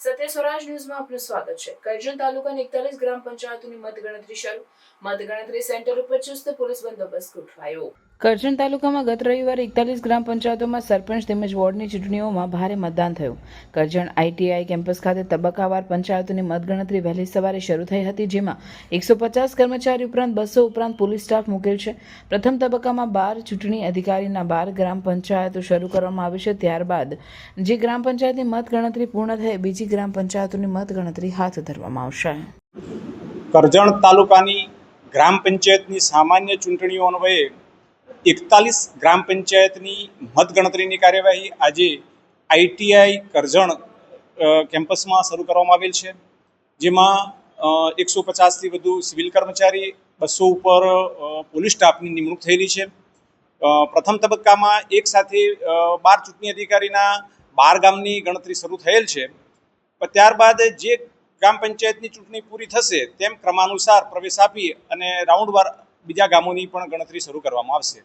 સત્ય સ્વરાજ ન્યૂઝમાં આપનું સ્વાગત છે કરજણ તાલુકાની એકતાલીસ ગ્રામ પંચાયતોની મતગણતરી શરૂ મતગણતરી સેન્ટર ઉપર ચુસ્ત પોલીસ બંદોબસ્ત ગોઠવાયો કરજણ તાલુકામાં ગત રવિવારે એકતાલીસ ગ્રામ પંચાયતોમાં સરપંચ તેમજ વોર્ડની ચૂંટણીઓમાં ભારે મતદાન થયું. કરજણ આઈટીઆઈ કેમ્પસ ખાતે તબક્કાવાર પંચાયતોની મતગણતરી વહેલી સવારે શરૂ થઈ હતી, જેમાં એકસો પચાસ કર્મચારી ઉપરાંત બસો ઉપરાંત પોલીસ સ્ટાફ મૂકેલ છે. પ્રથમ તબક્કામાં બાર ચૂંટણી અધિકારીના બાર ગ્રામ પંચાયતો શરૂ કરવામાં આવી છે. ત્યારબાદ જે ગ્રામ પંચાયતની મતગણતરી પૂર્ણ થઈ બીજી ગ્રામ પંચાયતોની મતગણતરી હાથ ધરવામાં આવશે. કરજણ તાલુકાની ગ્રામ પંચાયતની સામાન્ય ચૂંટણીઓ અન્વયે એકતાલીસ ગ્રામ પંચાયતની મતગણતરીની કાર્યવાહી આજે આઈટીઆઈ કરજણ કેમ્પસમાં શરૂ કરવામાં આવેલ છે, જેમાં એકસો પચાસથી વધુ સિવિલ કર્મચારી, બસો ઉપર પોલીસ સ્ટાફની નિમણૂક થયેલી છે. પ્રથમ તબક્કામાં એક સાથે બાર ચૂંટણી અધિકારીના બાર ગામની ગણતરી શરૂ થયેલ છે. ત્યારબાદ જે ગ્રામ પંચાયતની ચૂંટણી પૂરી થશે, તેમ ક્રમાનુસાર પ્રવેશ આપી અને રાઉન્ડવાર બીજા ગામોની પણ ગણતરી શરૂ કરવામાં આવશે.